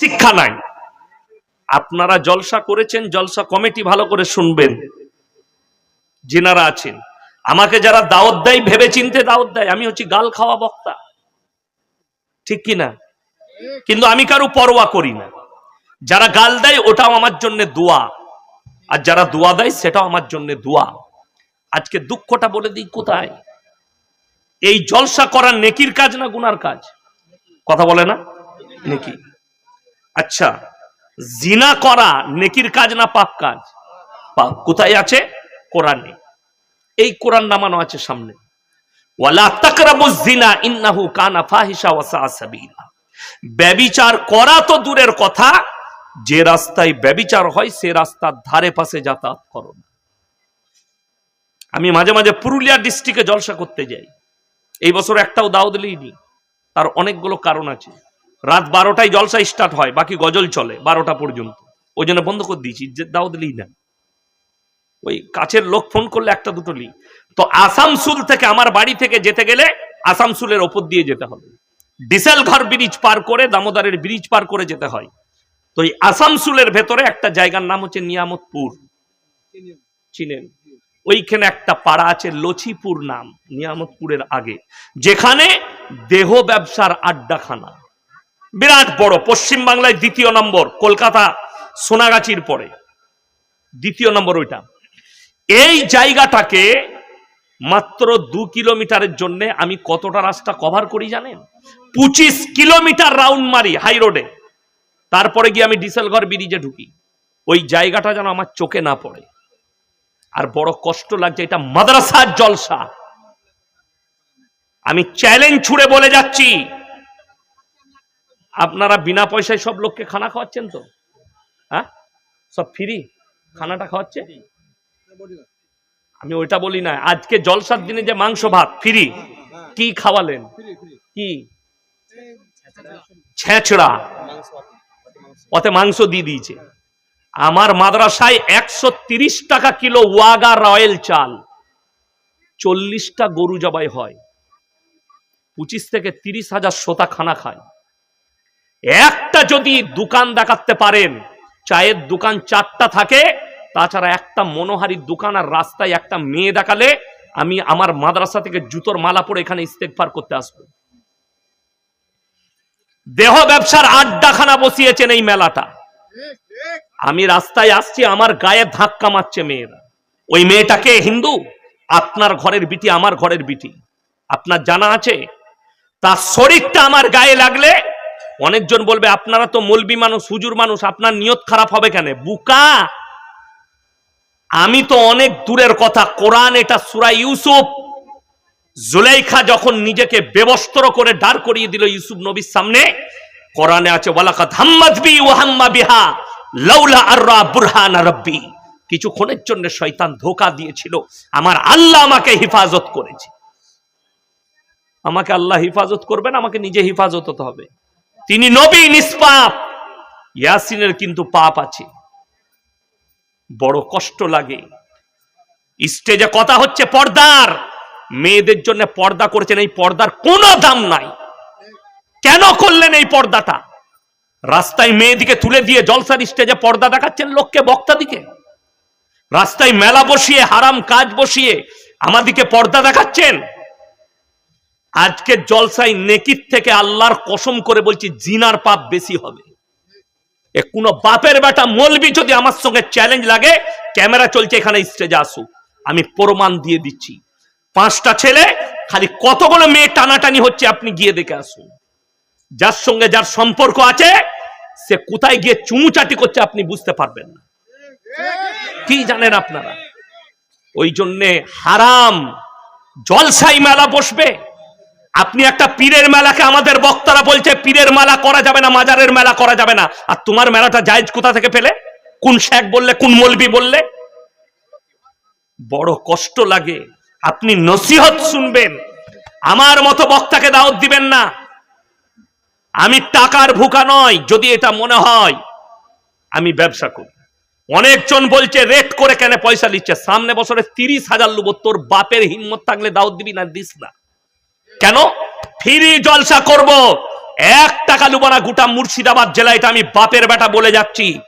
শিক্ষা নাই। আপনারা জলসা করেছেন, জলসা কমিটি ভালো করে শুনবেন। যেনারা আছেন। আমাকে যারা দাওয়াত দেয় ভেবে চিনতে দাওয়াত দেয়, আমি হচ্ছি গাল খাওয়া বক্তা। ঠিক কি না কিন্তু আমি কারও পরোয়া করি না। যারা গাল দেয়, ওটাও আমার জন্য দোয়া। আর যারা দোয়া দেয়, সেটাও আমার জন্য দোয়া। আজকে দুঃখটা বলে দিই, কোথায়? এই জলসা করার নেকির কাজ না গুনার কাজ? কথা বলে না? নেকি? আচ্ছা জিনা করা নেকির কাজ না পাপ কাজ? পাপ কোথায় আছে? কোরআনে। এই কোরআন নামানো আছে সামনে। ব্যবিচার করা তো দূরের কথা, যে রাস্তায় ব্যবিচার হয়, সে রাস্তার ধারে পাশে যাতায়াত করো আমি মাঝে মাঝে পুরুলিয়া ডিস্ট্রিক্টে জলসা করতে যাই। এই বছর একটাও দাও দিলেই নি তার অনেকগুলো কারণ আছে। রাত বারোটায় জলসা স্টার্ট হয়, বাকি গজল চলে বারোটা পর্যন্ত। ওই জন্য বন্ধ করে দিয়েছি, যে দাও দিলেই না। ওই কাছের লোক ফোন করলে একটা দুটো লি তো আসামসুল থেকে আমার বাড়ি থেকে যেতে গেলে আসামসুলের ওপর দিয়ে যেতে হবে। ডিসেল ঘর ব্রিজ পার করে দামোদরের ব্রিজ পার করে যেতে হয়। তো এই আসামসুলের ভেতরে একটা জায়গার নাম হচ্ছে নিয়ামতপুর। চিনেন? ওইখানে একটা পাড়া আছে লছিপুর নাম, নিয়ামতপুরের আগে। যেখানে দেহ ব্যবসার আড্ডাখানা। বিরাট বড়, পশ্চিম বাংলায় দ্বিতীয় নম্বর, কলকাতা সোনাগাছির পরে। দ্বিতীয় নম্বর ওইটা। এই জায়গাটাকে মাত্র দু কিলোমিটারের জন্য আমি কতটা রাস্তা কভার করি জানেন? পঁচিশ কিলোমিটার রাউন্ড মারি হাই রোডে তারপরে গিয়ে আমি ডিসেলঘর ব্রিজে ঢুকি। ওই জায়গাটা যেন আমার চোখে না পড়ে। আর বড় কষ্ট লাগছে, এটা মাদ্রাসার জলসা। আমি চ্যালেঞ্জ ছুড়ে বলে যাচ্ছি। আপনারা বিনা পয়সায় সব লোককে খানা খাওয়াচ্ছেন তো? হ্যাঁ? সব ফ্রি খানাটা খাওয়াচ্ছে? আমি ওইটা বলি না। আজকে জলসার দিনে যে মাংস ভাত ফ্রি কি খাওয়ালেন? কি? ছেঁচড়া। ওতে মাংস দিয়ে দিয়েছে। আমার মাদ্রাসায় একশো টাকা কিলো ওয়াগা রয়েল চাল। চল্লিশটা গরু জবাই হয়। পঁচিশ থেকে তিরিশ হাজার সোতা খানা খায়। একটা যদি দোকান দেখাতে পারেন, চায়ের দোকান চারটা থাকে, তাছাড়া একটা মনোহারির দোকান আর রাস্তায় একটা মেয়ে দেখালে আমি আমার মাদ্রাসা থেকে জুতোর মালা পরে এখানে ইস্তেকফার করতে আসব। দেহ ব্যবসার আড্ডাখানা বসিয়েছেন এই মেলাটা। আমি রাস্তায় আসছি, আমার গায়ে ধাক্কা মারছে মেয়েরা। ওই মেয়েটাকে, হিন্দু, আপনার ঘরের বিটি আমার ঘরের বিটি। আপনার জানা আছে? তার শরীরটা আমার গায়ে লাগলে অনেকজন বলবে, আপনারা তো মলবি মানুষ, হুজুর মানুষ, আপনার নিয়ত খারাপ হবে কেন? বুকা! আমি তো অনেক দূরের কথা, কোরআন এটা সুরা ইউসুফ। জুলাইখা যখন নিজেকে বেবস্ত্র করে দাঁড় করিয়ে দিল ইউসুফ নবীর সামনে, কোরআনে আছে ওয়ালাকা ধাম্মাদ বি ওয়াহাম্মা বিহা, লাউলা আররা বুরহান রব্বি। কিছুক্ষণের জন্য শয়তান ধোকা দিয়েছিল, আমার আল্লাহ আমাকে হেফাজত করেছে। আমাকে আল্লাহ হেফাজত করবেন, আমাকে নিজে হেফাজত হতে হবে। তিনি নবী, নিষ্পাপ। ইয়াসিনের কিন্তু পাপ আছে। বড় কষ্ট লাগে। স্টেজে কথা হচ্ছে পর্দার। মেয়েদের জন্য পর্দা করেছেন, এই পর্দার কোনো দাম নাই। কেন করলেন এই পর্দাটা? রাস্তায় মেয়েদিকে তুলে দিয়ে জলসার স্টেজে পর্দা দেখাচ্ছেন লোককে বক্তা দিকে রাস্তায় মেলা বসিয়ে, হারাম কাজ বসিয়ে আমাদিকে পর্দা দেখাচ্ছেন। আজকে জলসাই নেকির থেকে আল্লাহর কসম করে বলছি, জিনার পাপ বেশি হবে। এ কোন বাপের বেটা মলবি যদি আমার সঙ্গে চ্যালেঞ্জ লাগে ক্যামেরা চলছে এখানে স্টেজে আসুক। আমি প্রমাণ দিয়ে দিচ্ছি। পাঁচটা ছেলে, খালি কতগুলো মেয়ে টানাটানি হচ্ছে আপনি গিয়ে দেখে আসুন। যার সঙ্গে যার সম্পর্ক আছে, সে কোথায় গিয়ে চুমুচাটি করছে আপনি বুঝতে পারবেন না। কি জানেন আপনারা? ওই জন্যে হারাম জলসাই মেলা বসবে। আপনি একটা পীরের মেলাকে আমাদের বক্তারা বলছে, পীরের মেলা করা যাবে না, মাজারের মেলা করা যাবে না। আর তোমার মেলাটা জায়েজ কোথা থেকে পেলে? কোন শেখ বললে, কোন মলবি বললে? বড় কষ্ট লাগে। আপনি নসিহত শুনবেন। আমার মতো বক্তাকে দাওয়াত দিবেন না। আমি টাকার ভুকা নয়, যদি এটা মনে হয়, আমি ব্যবসা করি। অনেকজন বলছে, রেট করে কেন পয়সা নিচ্ছে? সামনে বছরে তিরিশ হাজার লুবো তোর বাপের হিম্মত থাকলে দাওয়াত দিবি না, দিস না। কেন? ফ্রি জলসা করব। এক টাকা লুবো না গোটা মুর্শিদাবাদ জেলা এটা আমি বাপের বেটা বলে যাচ্ছি।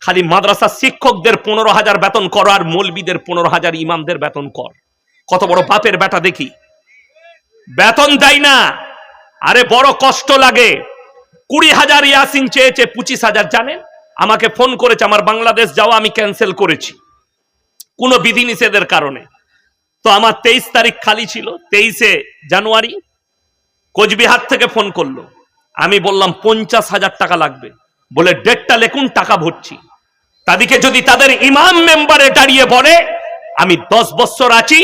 খালি মাদ্রাসা শিক্ষকদের পনেরো হাজার বেতন কর আর মৌলবিদের পনেরো হাজার ইমামদের বেতন কর। কত বড় বাপের বেটা দেখি। বেতন দেয় না। আরে বড় কষ্ট লাগে। কুড়ি হাজার ইয়াসিন চেয়েছে, পঁচিশ হাজার। জানেন? আমাকে ফোন করেছে, আমার বাংলাদেশ যাওয়া আমি ক্যান্সেল করেছি। কোনো বিধিনিষেধের কারণে। তো আমার তেইশ তারিখ খালি ছিল, তেইশে জানুয়ারি কোচবিহার থেকে ফোন করল। আমি বললাম, পঞ্চাশ হাজার টাকা লাগবে। বলে, ডেটটা লেখুন, টাকা ভরছি। তাদেরকে যদি তাদের ইমাম মেম্বারে দাঁড়িয়ে পড়ে আমি দশ বছর আছি,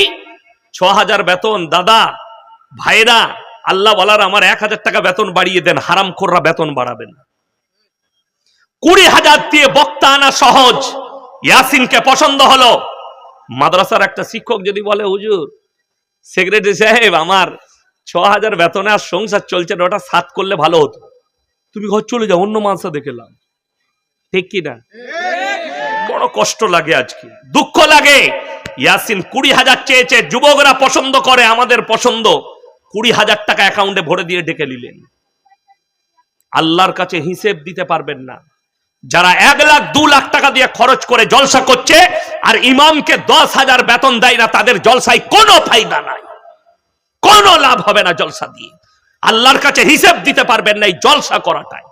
ছ হাজার বেতন, দাদা ভাইরা আল্লাহ বলার আমার এক হাজার টাকা বেতন বাড়িয়ে দেন হারাম খোররা বেতন বাড়াবেন। কুড়ি হাজার দিয়ে বক্তা আনা সহজ। ইয়াসিনকে পছন্দ হলো। মাদ্রাসার একটা শিক্ষক যদি বলে হুজুর সেক্রেটারি সাহেব আমার ছ হাজার বেতনে আর সংসার চলছে না, ওটা সাত করলে ভালো হতো। তুমি ঘর চলে যাও অন্য মানসা দেখেলাম ঠিক কি না বড় কষ্ট লাগে আজকে? দুঃখ লাগে। ইয়াসিন কুড়ি হাজার চেয়েছে যুবকরা পছন্দ করে আমাদের পছন্দ। কুড়ি হাজার টাকা অ্যাকাউন্টে ভরে দিয়ে ডেকে নিলেন। আল্লাহর কাছে হিসেব দিতে পারবেন না। যারা এক লাখ, দু লাখ টাকা দিয়ে খরচ করে জলসা করছে, আর ইমামকে দশ হাজার বেতন দেয় না, তাদের জলসায় কোনো ফায়দা নাই। কোনো লাভ হবে না জলসা দিয়ে। আল্লাহর কাছে হিসেব দিতে পারবেন না এই জলসা করাটাই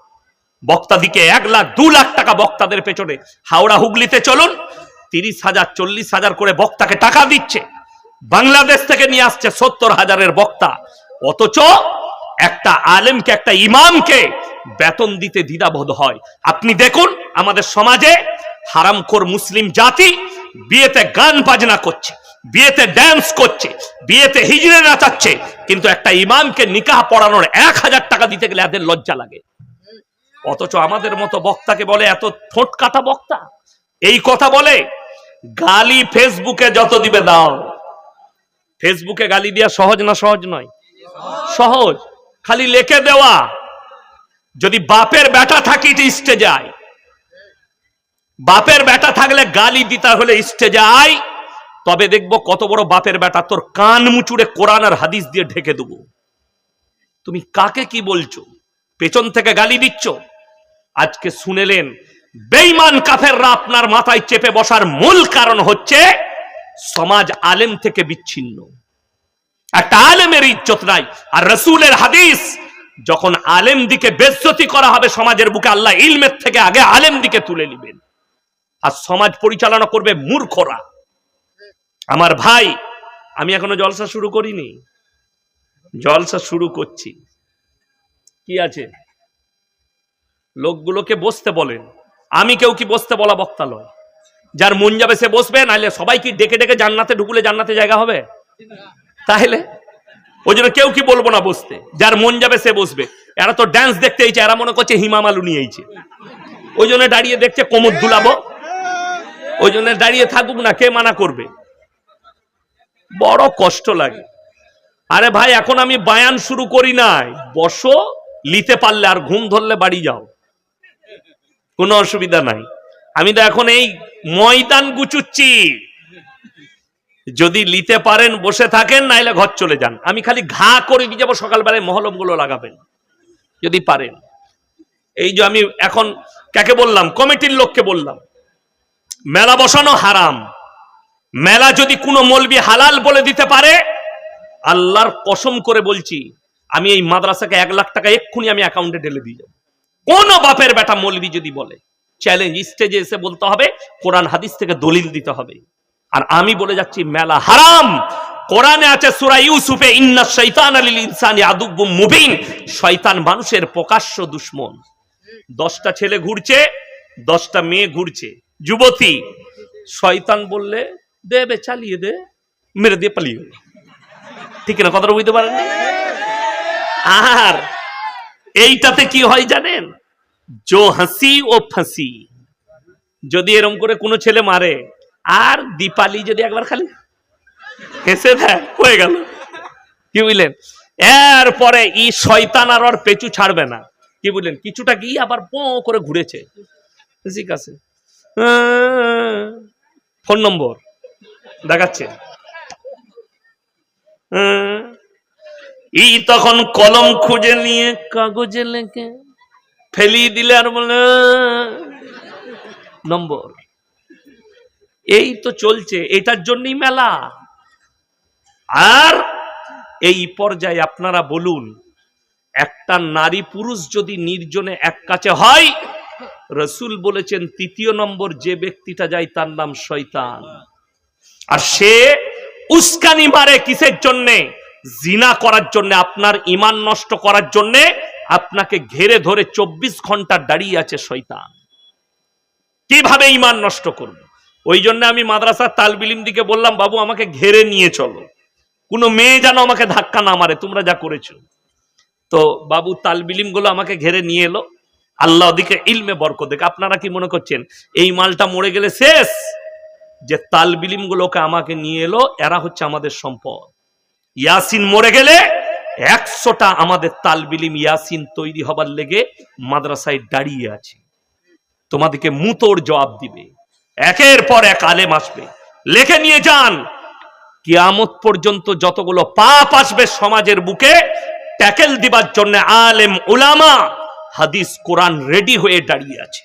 বক্তা দিকে এক লাখ, দু লাখ টাকা বক্তাদের পেছনে হাওড়া হুগলিতে চলুন, তিরিশ হাজার, চল্লিশ হাজার করে বক্তাকে টাকা দিচ্ছে। বাংলাদেশ থেকে নিয়ে আসছে সত্তর হাজারের বক্তা। অথচ একটা আলেমকে, একটা ইমামকে বেতন দিতে দ্বিধাবোধ হয়। আপনি দেখুন, আমাদের সমাজে হারামখোর মুসলিম জাতি বিয়েতে গান বাজনা করছে, বিয়েতে ড্যান্স করছে, বিয়েতে হিজড়ে নাচাচ্ছে, কিন্তু একটা ইমামকে নিকাহ পড়ানোর এক হাজার টাকা দিতে গেলে এদের লজ্জা লাগে। অথচ আমাদের মতো বক্তাকে বলে, এত ঠোঁট কাটা বক্তা? এই কথা বলে, গালি ফেসবুকে যত দিবে দাও। ফেসবুকে গালি দেওয়া সহজ না সহজ নয়? সহজ। খালি লেখে দেওয়া। যদি বাপের বেটা থাকি ইস্টে যায় বাপের বেটা থাকলে গালি দিতে হলে ইস্টে যায় তবে দেখব কত বড় বাপের বেটা তোর কান মুচুড়ে কোরআন আর হাদিস দিয়ে ঢেকে দেব। তুমি কাকে কি বলছো? পেছন থেকে গালি দিচ্ছ? আজকে শুনেলেন বেইমান কাফেররা আপনার মাথায় চেপে বসার মূল কারণ হচ্ছে সমাজ আলেম থেকে বিচ্ছিন্ন। একটা আলেমের ইজ্জত নাই, আর রসুলের হাদিস যখন আলেম দিকে বেজ্জতি করা হবে সমাজের বুকে, আল্লাহ ইলমের থেকে আগে আলেম দিকে তুলে নেবেন। আর সমাজ পরিচালনা করবে মূর্খরা। আমার ভাই, আমি এখনও জলসা শুরু করিনি। জলসা শুরু করছি। কি আছে? লোকগুলোকে বসতে বলেন। আমি কেউ কি বসতে বলা বক্তা লয় যার মন যাবে সে বসবে, নাহলে সবাই কি ডেকে ডেকে জান্নাতে ঢুকলে জান্নাতে জায়গা হবে? তাহলে ওই জন্য কেউ কি বলব না বসতে? যার মন যাবে সে বসবে। এরা তো ড্যান্স দেখতে এইছে এরা মনে করছে হিমামালু নিয়ে এইছে ওই জন্য দাঁড়িয়ে দেখছে কোমর দুলাবো। ওই জন্য দাঁড়িয়ে থাকুক না, কে মানা করবে? বড় কষ্ট লাগে। আরে ভাই, এখন আমি বায়ান শুরু করি নাই। বসো, লিতে পারলে আর ঘুম ধরলে বাড়ি যাও। কোনো অসুবিধা নাই। আমি তো এখন এই ময়দান গুচুচ্ছি। যদি লিতে পারেন, বসে থাকেন, নাইলে ঘর চলে যান। আমি খালি ঘা করে দিয়ে যাব, সকালবেলায় মহলমগুলো লাগাবেন। যদি পারেন। এই যে আমি এখন কাকে বললাম? কমিটির লোককে বললাম। মেলা বসানো হারাম। মেলা যদি কোনো মলবি হালাল বলে দিতে পারে, আল্লাহর কসম করে বলছি, আমি এই মাদ্রাসাকে এক লাখ টাকা এক্ষুনি আমি অ্যাকাউন্টে ঢেলে দিয়ে যাব। কোন বাপের বেটা মলবি যদি বলে চ্যালেঞ্জ স্টেজে এসে বলতে হবে, কোরআন, হাদিস থেকে দলিল দিতে হবে। আর আমি বলে যাচ্ছি, মেলা হারাম। কোরআনে আছে সুরা ইউসুফে, ইন্না শৈতান আলিল ইনসানি আদুব্বুম মুবিন। শয়তান মানুষের প্রকাশ্য দুশ্মন। দশটা ছেলে ঘুরছে, দশটা মেয়ে ঘুরছে। যুবতী, শয়তান বললে দেবে চালিয়ে দে, মেরে দিয়ে পালিয়ে গেল। ঠিক না কথাটা বুঝতে পারেন আর এইটাতে কি হয় জানেন? জো হাসি ও ফাঁসি। যদি এরম করে কোনো ছেলে মারে আর দীপালি যদি একবার খালি? হেসে দেয়, হয়ে গেল। কি বুঝলেন? এরপরে ই শয়তান আর ওর পেছু ছাড়বে না। কি বুঝলেন? কিছুটা গিয়ে আবার পো করে ঘুরেছে। ঠিক আছে। ফোন নম্বর দেখাচ্ছে। ই তখন কলম খুঁজে নিয়ে কাগজে লেখে, ফেলিয়ে দিলে আর বলে নম্বর। এই তো চলছে, এটার জন্যই মেলা। আর এই পর্যায়ে আপনারা বলুন, একটা নারী পুরুষ যদি নির্জনে এক কাছে হয়, রসুল বলেছেন, তৃতীয় নম্বর যে ব্যক্তিটা যায় তার নাম শয়তান। আর সে উস্কানি মারে কিসের জন্যে? জিনা করার জন্য, আপনার ইমান নষ্ট করার জন্য, আপনাকে ঘেরে ধরে চব্বিশ ঘণ্টা দাঁড়িয়ে আছে শয়তান। কীভাবে ইমান নষ্ট করবে? ওই জন্য আমি মাদ্রাসার তালবিলিম দিকে বললাম, বাবু, আমাকে ঘেরে নিয়ে চলো। কোনো মেয়ে যেন আমাকে ধাক্কা না মারে, তোমরা যা করেছ। তো বাবু তালবিলিমগুলো আমাকে ঘেরে নিয়ে এলো। আল্লাহ ওদিকে ইলমে বরক দেখে। আপনারা কি মনে করছেন, এই মালটা মরে গেলে শেষ? যে তালবিলিম গুলোকে আমাকে নিয়ে এলো, এরা হচ্ছে আমাদের সম্পদ। ইয়াসিন মরে গেলে একশোটা আমাদের তালবিলিম ইয়াসিন তৈরি হবার লেগে মাদ্রাসায় দাঁড়িয়ে আছে। তোমাদেরকে মুতোর জবাব দিবে। একের পর এক আলেম আসবে। লেখে নিয়ে যান। কিয়ামত পর্যন্ত যতগুলো পাপ আসবে সমাজের বুকে, ট্যাকেল দিবার জন্য আলেম উলামা হাদিস কোরআন রেডি হয়ে দাঁড়িয়ে আছে।